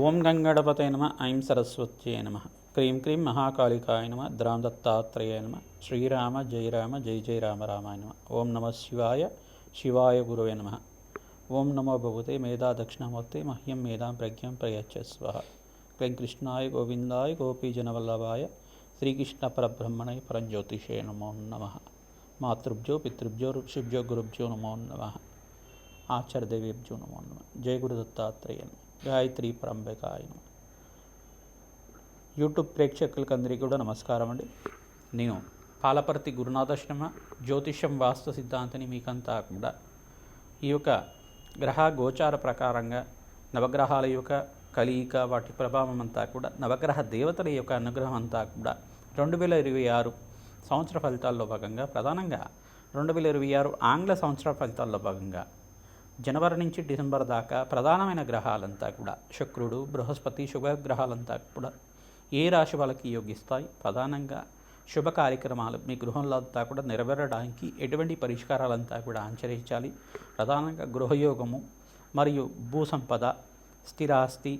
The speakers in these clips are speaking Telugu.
ఓం గంగణపతే నమ ఐం సరస్వత్యే నమ. క్రీం క్రీం మహాకాళికాయ నమ ద్రాం దత్తాత్రేయ నమ శ్రీరామ జయ రామ జయ జయ రామ రామాయ నమ. ఓం నమ శివాయ శివాయ గురువే నమ. ఓం నమో భగవతే మేధా దక్షిణామూర్తే మహ్యం మేధాం ప్రజ్ఞం ప్రయచ్చస్వ క్లీం కృష్ణాయ గోవిందాయ గోపీజనవల్లభాయ శ్రీకృష్ణ పరబ్రహ్మణయ పరంజ్యోతిషే నమో నమ. మాతృభ్యో పితృభ్యో ఋషిభ్యో గురుభ్యో నమో నమ. ఆచార్యదేవేభ్యో నమో నమ. జయ గురుదత్తాత్రేయ నమ. గాయత్రి పరంబకాయ నమ యూట్యూబ్ ప్రేక్షకులకు అందరికీ కూడా నమస్కారం అండి. నేను పాలపర్తి గురునాథశ్రమ జ్యోతిష్యం వాస్తు సిద్ధాంతిని మీకంతా కూడా ఈ యొక్క గ్రహ గోచార ప్రకారంగా నవగ్రహాల యొక్క కలియిక వాటి ప్రభావం అంతా కూడా నవగ్రహ దేవతల యొక్క అనుగ్రహం అంతా కూడా రెండు వేల ఇరవై ఆరు సంవత్సర ఫలితాల్లో భాగంగా ప్రధానంగా రెండు వేల ఇరవై ఆరు ఆంగ్ల సంవత్సర ఫలితాల్లో భాగంగా జనవరి నుంచి డిసెంబర్ దాకా ప్రధానమైన గ్రహాలంతా కూడా శుక్రుడు బృహస్పతి శుభగ్రహాలంతా కూడా ఏ రాశి వాళ్ళకి యోగిస్తాయి? ప్రధానంగా శుభ కార్యక్రమాలు మీ గృహంలో అంతా కూడా నెరవేరడానికి ఎటువంటి పరిష్కారాలంతా కూడా ఆచరించాలి. ప్రధానంగా గృహయోగము మరియు భూసంపద స్థిరాస్తి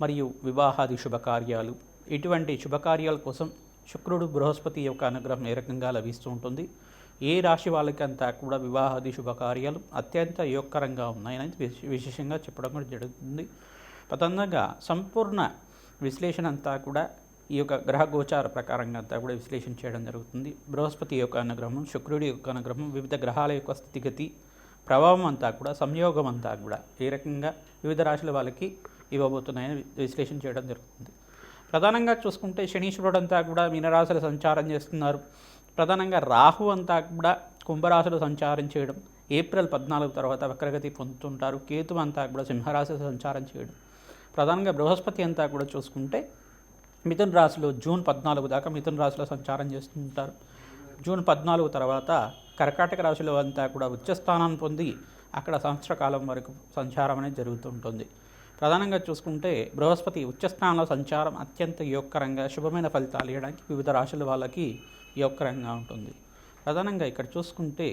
మరియు వివాహాది శుభకార్యాలు. ఇటువంటి శుభకార్యాల కోసం శుక్రుడు బృహస్పతి యొక్క అనుగ్రహం ఏ రకంగా లభిస్తూ ఉంటుంది? ఏ రాశి వాళ్ళకంతా కూడా వివాహాది శుభకార్యాలు అత్యంత యోగకరంగా ఉన్నాయని విశేషంగా చెప్పడం కూడా జరుగుతుంది. ప్రధానంగా సంపూర్ణ విశ్లేషణ అంతా కూడా ఈ యొక్క గ్రహ గోచార ప్రకారంగా అంతా కూడా విశ్లేషణ చేయడం జరుగుతుంది. బృహస్పతి యొక్క అనుగ్రహం శుక్రుడి యొక్క అనుగ్రహం వివిధ గ్రహాల యొక్క స్థితిగతి ప్రభావం అంతా కూడా సంయోగం అంతా కూడా ఏ రకంగా వివిధ రాశుల వాళ్ళకి ఇవ్వబోతున్నాయని విశ్లేషణ చేయడం జరుగుతుంది. ప్రధానంగా చూసుకుంటే శనీశ్వరుడు అంతా కూడా మీనరాశులు సంచారం చేస్తున్నారు. ప్రధానంగా రాహు అంతా కూడా కుంభరాశులు సంచారం చేయడం ఏప్రిల్ పద్నాలుగు తర్వాత వక్రగతి పొందుతుంటారు కేతు అంతా కూడా సింహరాశి సంచారం చేయడం. ప్రధానంగా బృహస్పతి అంతా కూడా చూసుకుంటే మిథున్ రాశిలో జూన్ పద్నాలుగు దాకా మిథున్ రాశిలో సంచారం చేస్తుంటారు. జూన్ పద్నాలుగు తర్వాత కర్కాటక రాశిలో అంతా కూడా ఉచ్చస్థానాన్ని పొంది అక్కడ సంవత్సర కాలం వరకు సంచారం అనేది జరుగుతుంటుంది. ప్రధానంగా చూసుకుంటే బృహస్పతి ఉచ్చస్థానంలో సంచారం అత్యంత యోగకరంగా శుభమైన ఫలితాలు ఇవ్వడానికి వివిధ రాశుల వాళ్ళకి యోగకరంగా ఉంటుంది. ప్రధానంగా ఇక్కడ చూసుకుంటే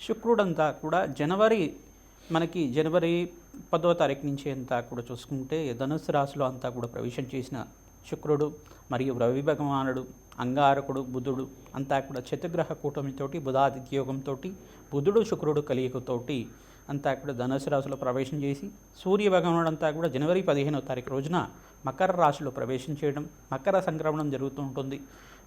శుక్రుడంతా కూడా జనవరి మనకి జనవరి పదో తారీఖు నుంచి అంతా కూడా చూసుకుంటే ధనుసు రాశిలో అంతా కూడా ప్రవేశం చేసిన శుక్రుడు మరియు రవి భగవానుడు అంగారకుడు బుధుడు అంతా కూడా చతుగ్రహ కూటమితోటి బుధాదిత్యోగంతో బుధుడు శుక్రుడు కలియుగతోటి అంతా కూడా ధనుసు రాశిలో ప్రవేశం చేసి సూర్య భగవానుడు అంతా కూడా జనవరి పదిహేనవ తారీఖు రోజున మకర రాశిలో ప్రవేశం చేయడం మకర సంక్రమణం జరుగుతూ ఉంటుంది.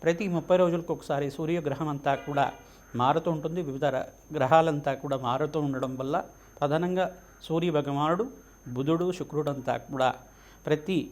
ప్రతి ముప్పై రోజులకు ఒకసారి సూర్యగ్రహం అంతా కూడా మారుతూ ఉంటుంది. వివిధ ర- గ్రహాలంతా కూడా మారుతూ ఉండడం వల్ల ప్రధానంగా సూర్య భగవానుడు బుధుడు శుక్రుడు అంతా కూడా ప్రతి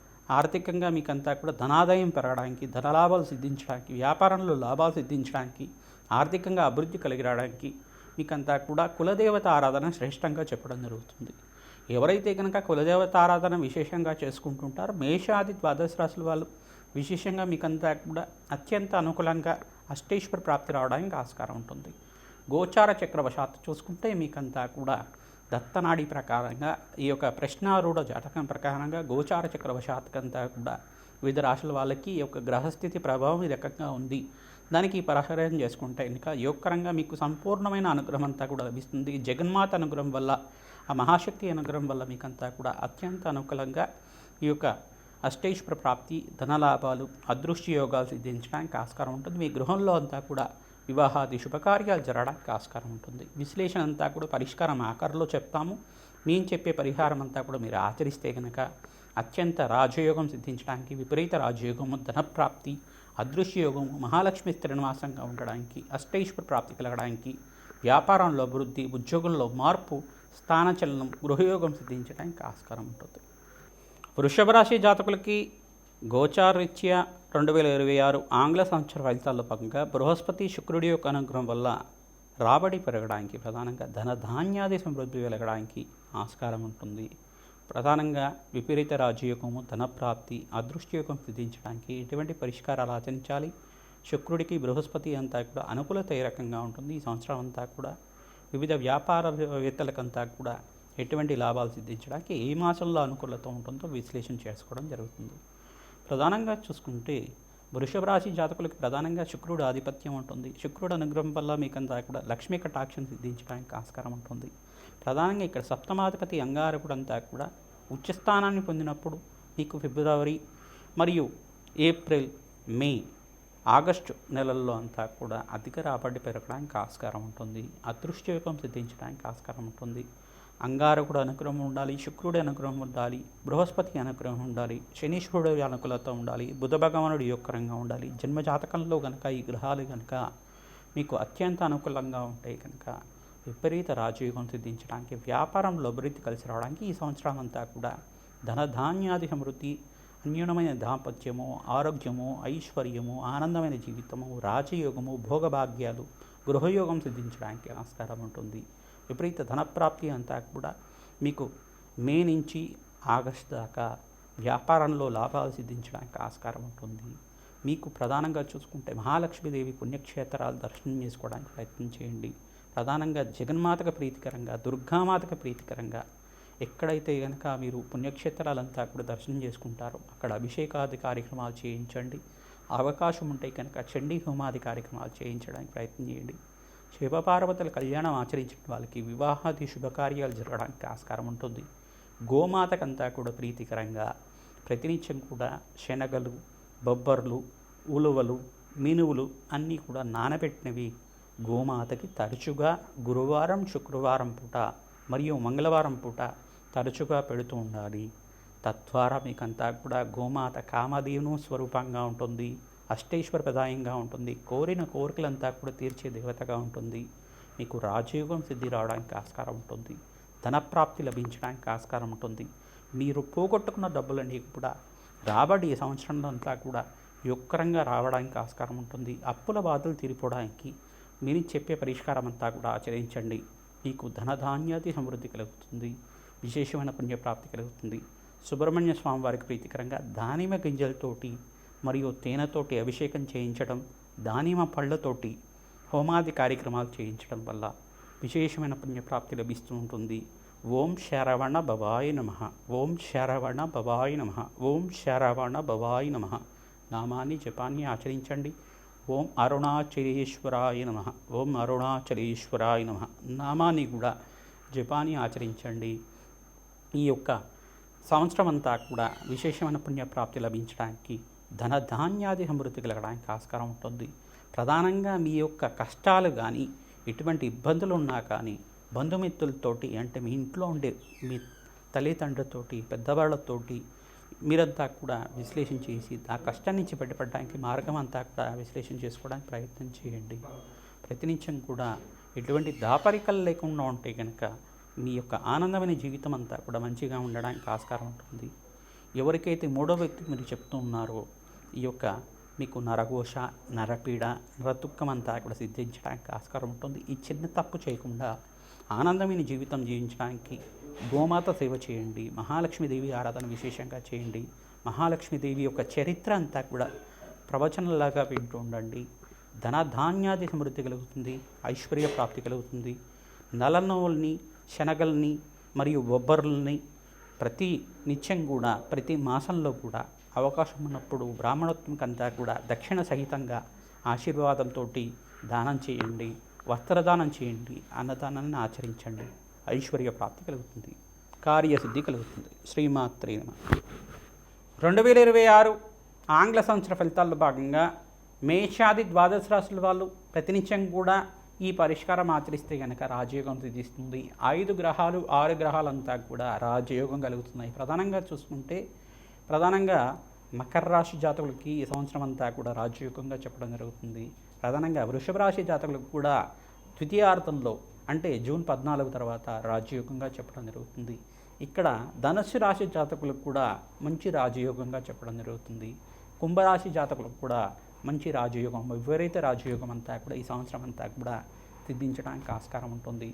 ఆర్థికంగా మీకంతా కూడా ధనాదాయం పెరగడానికి ధనలాభాలు సిద్ధించడానికి వ్యాపారంలో లాభాలు సిద్ధించడానికి ఆర్థికంగా అభివృద్ధి కలిగి రావడానికి మీకంతా కూడా కులదేవత ఆరాధన శ్రేష్టంగా చెప్పడం జరుగుతుంది. ఎవరైతే కనుక కులదేవత ఆరాధన విశేషంగా చేసుకుంటుంటారో మేషాది ద్వాదశ రాశుల వాళ్ళు విశేషంగా మీకంతా కూడా అత్యంత అనుకూలంగా అష్టేశ్వర ప్రాప్తి రావడానికి ఆస్కారం ఉంటుంది. గోచార చక్రవశాత్తు చూసుకుంటే మీకంతా కూడా దత్తనాడి ప్రకారంగా ఈ యొక్క ప్రశ్నారూఢ జాతకం ప్రకారంగా గోచార చక్రవశాతకంతా కూడా వివిధ రాశుల వాళ్ళకి ఈ యొక్క గ్రహస్థితి ప్రభావం ఈ రకంగా ఉంది. దానికి పరిహారం చేసుకుంటే ఇంకా యోగకరంగా మీకు సంపూర్ణమైన అనుగ్రహం అంతా కూడా లభిస్తుంది. జగన్మాత అనుగ్రహం వల్ల ఆ మహాశక్తి అనుగ్రహం వల్ల మీకంతా కూడా అత్యంత అనుకూలంగా ఈ యొక్క అష్టైశ్వర ప్రాప్తి ధనలాభాలు అదృష్టి యోగాలు సిద్ధించడానికి ఆస్కారం ఉంటుంది. మీ గృహంలో అంతా కూడా వివాహాది శుభకార్యాలు జరగడానికి ఆస్కారం ఉంటుంది. విశ్లేషణ అంతా కూడా పరిష్కారం ఆకారంలో చెప్తాము. మేము చెప్పే పరిహారం అంతా కూడా మీరు ఆచరిస్తే కనుక అత్యంత రాజయోగం సిద్ధించడానికి విపరీత రాజయోగము ధనప్రాప్తి అదృశ్యయోగము మహాలక్ష్మి శ్రీనివాసంగా ఉండడానికి అష్టైశ్వర ప్రాప్తి కలగడానికి వ్యాపారంలో అభివృద్ధి ఉద్యోగంలో మార్పు స్థానచలనం గృహయోగం సిద్ధించడానికి ఆస్కారం ఉంటుంది. వృషభ రాశి జాతకులకి గోచారరీత్యా రెండు వేల ఇరవై ఆరు ఆంగ్ల సంవత్సర ఫలితాల్లో భాగంగా బృహస్పతి శుక్రుడి యొక్క అనుగ్రహం వల్ల రాబడి పెరగడానికి ప్రధానంగా ధన ధాన్యాది సమృద్ధి వెలగడానికి ఆస్కారం ఉంటుంది. ప్రధానంగా విపరీత రాజయోగము ధనప్రాప్తి అదృష్టయోగం సిద్ధించడానికి ఎటువంటి పరిష్కారాలు ఆచరించాలి? శుక్రుడికి బృహస్పతి అంతా కూడా అనుకూలత ఏ రకంగా ఉంటుంది? ఈ సంవత్సరం అంతా కూడా వివిధ వ్యాపారవేత్తలకంతా కూడా ఎటువంటి లాభాలు సిద్ధించడానికి ఏ మాసంలో అనుకూలత ఉంటుందో విశ్లేషణ చేసుకోవడం జరుగుతుంది. ప్రధానంగా చూసుకుంటే వృషభ రాశి జాతకులకు ప్రధానంగా శుక్రుడు ఆధిపత్యం ఉంటుంది. శుక్రుడు అనుగ్రహం వల్ల మీకంతా కూడా లక్ష్మీ కటాక్షం సిద్ధించడానికి ఆస్కారం ఉంటుంది. ప్రధానంగా ఇక్కడ సప్తమాధిపతి అంగారకుడు అంతా కూడా ఉచ్చస్థానాన్ని పొందినప్పుడు మీకు ఫిబ్రవరి మరియు ఏప్రిల్ మే ఆగస్టు నెలల్లో అంతా కూడా అధిక రాబడి పెరగడానికి ఆస్కారం ఉంటుంది. అదృష్టయోగం సిద్ధించడానికి ఆస్కారం ఉంటుంది. అంగారకుడు అనుగ్రహం ఉండాలి శుక్రుడి అనుగ్రహం ఉండాలి బృహస్పతి అనుగ్రహం ఉండాలి శనీశ్వరుడు అనుకూలత ఉండాలి బుధ భగవానుడి యొక్కరంగా ఉండాలి జన్మజాతకంలో కనుక ఈ గ్రహాలు కనుక మీకు అత్యంత అనుకూలంగా ఉంటాయి కనుక విపరీత రాజయోగం సిద్ధించడానికి వ్యాపారంలో అభివృద్ధి కలిసి రావడానికి ఈ సంవత్సరం అంతా కూడా ధనధాన్యాది సమృద్ధి అన్యూనమైన దాంపత్యము ఆరోగ్యము ఐశ్వర్యము ఆనందమైన జీవితము రాజయోగము భోగభాగ్యాలు గృహయోగం సిద్ధించడానికి ఆస్కారం ఉంటుంది. విపరీత ధనప్రాప్తి అంతా కూడా మీకు మే నుంచి ఆగస్టు దాకా వ్యాపారంలో లాభాలు సిద్ధించడానికి ఆస్కారం ఉంటుంది. మీకు ప్రధానంగా చూసుకుంటే మహాలక్ష్మీదేవి పుణ్యక్షేత్రాలు దర్శనం చేసుకోవడానికి ప్రయత్నం చేయండి. ప్రధానంగా జగన్మాతకు ప్రీతికరంగా దుర్గామాతకు ప్రీతికరంగా ఎక్కడైతే కనుక మీరు పుణ్యక్షేత్రాలంతా కూడా దర్శనం చేసుకుంటారో అక్కడ అభిషేకాది కార్యక్రమాలు చేయించండి. అవకాశం ఉంటే కనుక చండీ హోమాది కార్యక్రమాలు చేయించడానికి ప్రయత్నం చేయండి. శివపార్వతుల కళ్యాణం ఆచరించిన వాళ్ళకి వివాహాది శుభకార్యాలు జరగడానికి ఆస్కారం ఉంటుంది. గోమాతకంతా కూడా ప్రీతికరంగా ప్రతినిత్యం కూడా శనగలు బొబ్బర్లు ఉలువలు మినువులు అన్నీ కూడా నానబెట్టినవి గోమాతకి తరచుగా గురువారం శుక్రవారం పూట మరియు మంగళవారం పూట తరచుగా పెడుతూ ఉండాలి. తద్వారా మీకంతా కూడా గోమాత కామధేను స్వరూపంగా ఉంటుంది. అష్టేశ్వర ప్రదాయంగా ఉంటుంది. కోరిన కోరికలంతా కూడా తీర్చే దేవతగా ఉంటుంది. మీకు రాజయోగం సిద్ధి రావడానికి ఆస్కారం ఉంటుంది. ధనప్రాప్తి లభించడానికి ఆస్కారం ఉంటుంది. మీరు పోగొట్టుకున్న డబ్బులన్నీ కూడా రాబడి సంవత్సరంలో అంతా కూడా యుక్రంగా రావడానికి ఆస్కారం ఉంటుంది. అప్పుల బాధలు తీరిపోవడానికి మీరు చెప్పే పరిష్కారం అంతా కూడా ఆచరించండి. మీకు ధనధాన్యాది సమృద్ధి కలుగుతుంది. విశేషమైన పుణ్యప్రాప్తి కలుగుతుంది. సుబ్రహ్మణ్య స్వామి వారికి ప్రీతికరంగా దానిమ్మ గింజలతోటి మరియు తేనెతోటి అభిషేకం చేయించడం దానిమ పళ్ళతోటి హోమాది కార్యక్రమాలు చేయించడం వల్ల విశేషమైన పుణ్యప్రాప్తి లభిస్తూ ఉంటుంది. ఓం శరవణ భవాయ నమ. ఓం శరవణ భవాయ నమ. ఓం శరవణ భవాయ నమ. నామాన్ని జపాన్ని ఆచరించండి. ఓం అరుణాచలేశ్వరాయ నమ. ఓం అరుణాచలేశ్వరాయ నమ. నామాన్ని కూడా జపాన్ని ఆచరించండి. ఈ యొక్క సంవత్సరం అంతా కూడా విశేషమైన పుణ్యప్రాప్తి లభించడానికి ధన ధాన్యాది సమృద్ధి కలగడానికి ఆస్కారం ఉంటుంది. ప్రధానంగా మీ యొక్క కష్టాలు కానీ ఎటువంటి ఇబ్బందులు ఉన్నా కానీ బంధుమిత్రులతోటి అంటే మీ ఇంట్లో ఉండే మీ తల్లిదండ్రులతోటి పెద్దవాళ్ళతోటి మీరంతా కూడా విశ్లేషణ చేసి ఆ కష్టం నుంచి బయటపడడానికి మార్గం అంతా కూడా విశ్లేషణ చేసుకోవడానికి ప్రయత్నం చేయండి. ప్రతినిత్యం కూడా ఎటువంటి దాపరికలు లేకుండా ఉంటే కనుక మీ యొక్క ఆనందమైన జీవితం అంతా కూడా మంచిగా ఉండడానికి ఆస్కారం ఉంటుంది. ఎవరికైతే మూడో వ్యక్తికి మీరు చెప్తూ ఉన్నారో ఈ యొక్క మీకు నరఘోష నరపీడ నరదుఃఖం అంతా కూడా సిద్ధించడానికి ఆస్కారం ఉంటుంది. ఈ చిన్న తప్పు చేయకుండా ఆనందమైన జీవితం జీవించడానికి గోమాత సేవ చేయండి మహాలక్ష్మీదేవి ఆరాధన విశేషంగా చేయండి మహాలక్ష్మీదేవి యొక్క చరిత్ర అంతా కూడా ప్రవచనంలాగా వింటూ ఉండండి. ధన ధాన్యాది సమృద్ధి కలుగుతుంది ఐశ్వర్య ప్రాప్తి కలుగుతుంది. నలనోల్ని శనగల్ని మరియు బొబ్బర్లని ప్రతి నిత్యం కూడా ప్రతి మాసంలో కూడా అవకాశం ఉన్నప్పుడు బ్రాహ్మణోత్మకంతా కూడా దక్షిణ సహితంగా ఆశీర్వాదంతో దానం చేయండి వస్త్రదానం చేయండి అన్నదానాన్ని ఆచరించండి. ఐశ్వర్య ప్రాప్తి కలుగుతుంది కార్యసిద్ధి కలుగుతుంది. శ్రీమాత్రే నమ. రెండు వేల ఇరవై ఆరు ఆంగ్ల సంవత్సర ఫలితాల్లో భాగంగా మేషాది ద్వాదశ రాశుల వాళ్ళు ప్రతినిత్యం కూడా ఈ పరిష్కారం ఆచరిస్తే కనుక రాజయోగం సిద్ధిస్తుంది. ఐదు గ్రహాలు ఆరు గ్రహాలంతా కూడా రాజయోగం కలుగుతున్నాయి. ప్రధానంగా చూసుకుంటే ప్రధానంగా మకర రాశి జాతకులకి ఈ సంవత్సరం అంతా కూడా రాజయోగంగా చెప్పడం జరుగుతుంది. ప్రధానంగా వృషభ రాశి జాతకులకు కూడా ద్వితీయార్థంలో అంటే జూన్ పద్నాలుగు తర్వాత రాజయోగంగా చెప్పడం జరుగుతుంది. ఇక్కడ ధనుస్సు రాశి జాతకులకు కూడా మంచి రాజయోగంగా చెప్పడం జరుగుతుంది. కుంభరాశి జాతకులకు కూడా మంచి రాజయోగం విపరీత రాజయోగం అంతా కూడా ఈ సంవత్సరం అంతా కూడా సిద్ధించడానికి ఆస్కారం ఉంటుంది.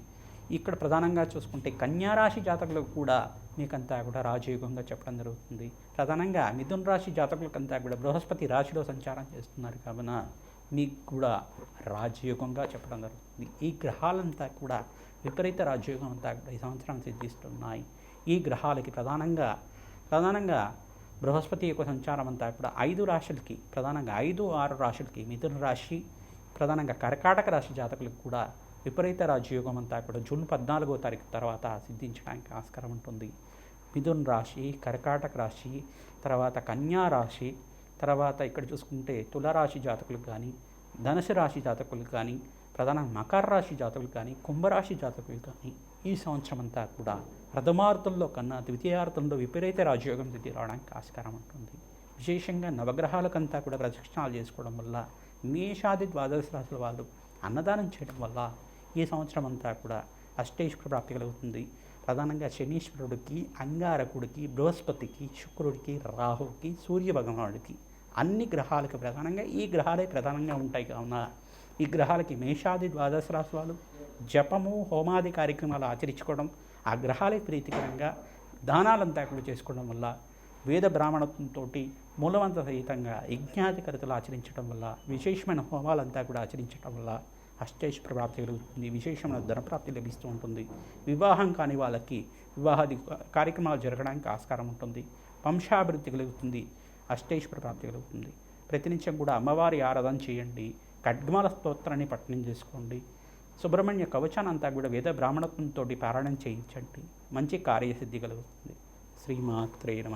ఇక్కడ ప్రధానంగా చూసుకుంటే కన్యారాశి జాతకులకు కూడా మీకంతా కూడా రాజయోగంగా చెప్పడం జరుగుతుంది. ప్రధానంగా మిథున రాశి జాతకులకంతా కూడా బృహస్పతి రాశిలో సంచారం చేస్తున్నారు కావున మీకు కూడా రాజయోగంగా చెప్పడం జరుగుతుంది. ఈ గ్రహాలంతా కూడా విపరీత రాజయోగం అంతా కూడా ఈ సంవత్సరం సిద్ధిస్తున్నాయి. ఈ గ్రహాలకి ప్రధానంగా ప్రధానంగా బృహస్పతి యొక్క సంచారం అంతా కూడా ఐదు రాశులకి ప్రధానంగా ఐదు ఆరు రాశులకి మిథున రాశి ప్రధానంగా కర్కాటక రాశి జాతకులకు కూడా విపరీత రాజయోగం అంతా కూడా జూన్ పద్నాలుగో తారీఖు తర్వాత సిద్ధించడానికి ఆస్కారం ఉంటుంది. మిథున్ రాశి కర్కాటక రాశి తర్వాత కన్యా రాశి తర్వాత ఇక్కడ చూసుకుంటే తులరాశి జాతకులకు కానీ ధనుసు రాశి జాతకులకు కానీ ప్రధాన మకర రాశి జాతకులు కానీ కుంభరాశి జాతకులు కానీ ఈ సంవత్సరం అంతా కూడా ప్రథమార్థంలో కన్నా ద్వితీయార్థంలో విపరీత రాజయోగం సిద్ధి రావడానికి ఆస్కారం ఉంటుంది. విశేషంగా నవగ్రహాలకంతా కూడా ప్రదక్షిణాలు చేసుకోవడం వల్ల మేషాది ద్వాదశ రాశుల వాళ్ళు అన్నదానం చేయడం వల్ల ఈ సంవత్సరం అంతా కూడా అష్టేశ్వర ప్రాప్తి కలుగుతుంది. ప్రధానంగా శనీశ్వరుడికి అంగారకుడికి బృహస్పతికి శుక్రుడికి రాహుకి సూర్య భగవానుడికి అన్ని గ్రహాలకు ప్రధానంగా ఈ గ్రహాలే ప్రధానంగా ఉంటాయి కావున ఈ గ్రహాలకి మేషాది ద్వాదశ రాశి వాళ్ళు జపము హోమాది కార్యక్రమాలు ఆచరించుకోవడం ఆ గ్రహాలే ప్రీతికరంగా దానాలంతా కూడా చేసుకోవడం వల్ల వేద బ్రాహ్మణత్వంతో మూలవంత సహితంగా యజ్ఞాధికరతలు ఆచరించడం వల్ల విశేషమైన హోమాలంతా కూడా ఆచరించడం వల్ల అష్టైశ్వర ప్రాప్తి కలుగుతుంది విశేషమైన ధనప్రాప్తి లభిస్తూ ఉంటుంది. వివాహం కాని వాళ్ళకి వివాహాది కార్యక్రమాలు జరగడానికి ఆస్కారం ఉంటుంది. వంశాభివృద్ధి కలుగుతుంది. అష్టైశ్వర ప్రాప్తి కలుగుతుంది. ప్రతినిత్యం కూడా అమ్మవారి ఆరాధన చేయండి. ఖడ్గమాల స్తోత్రాన్ని పట్టణం చేసుకోండి. సుబ్రహ్మణ్య కవచానంతా కూడా వేద బ్రాహ్మణత్వంతో పారాయణం చేయించండి. మంచి కార్యసిద్ధి కలుగుతుంది. శ్రీమాత్రే నమ.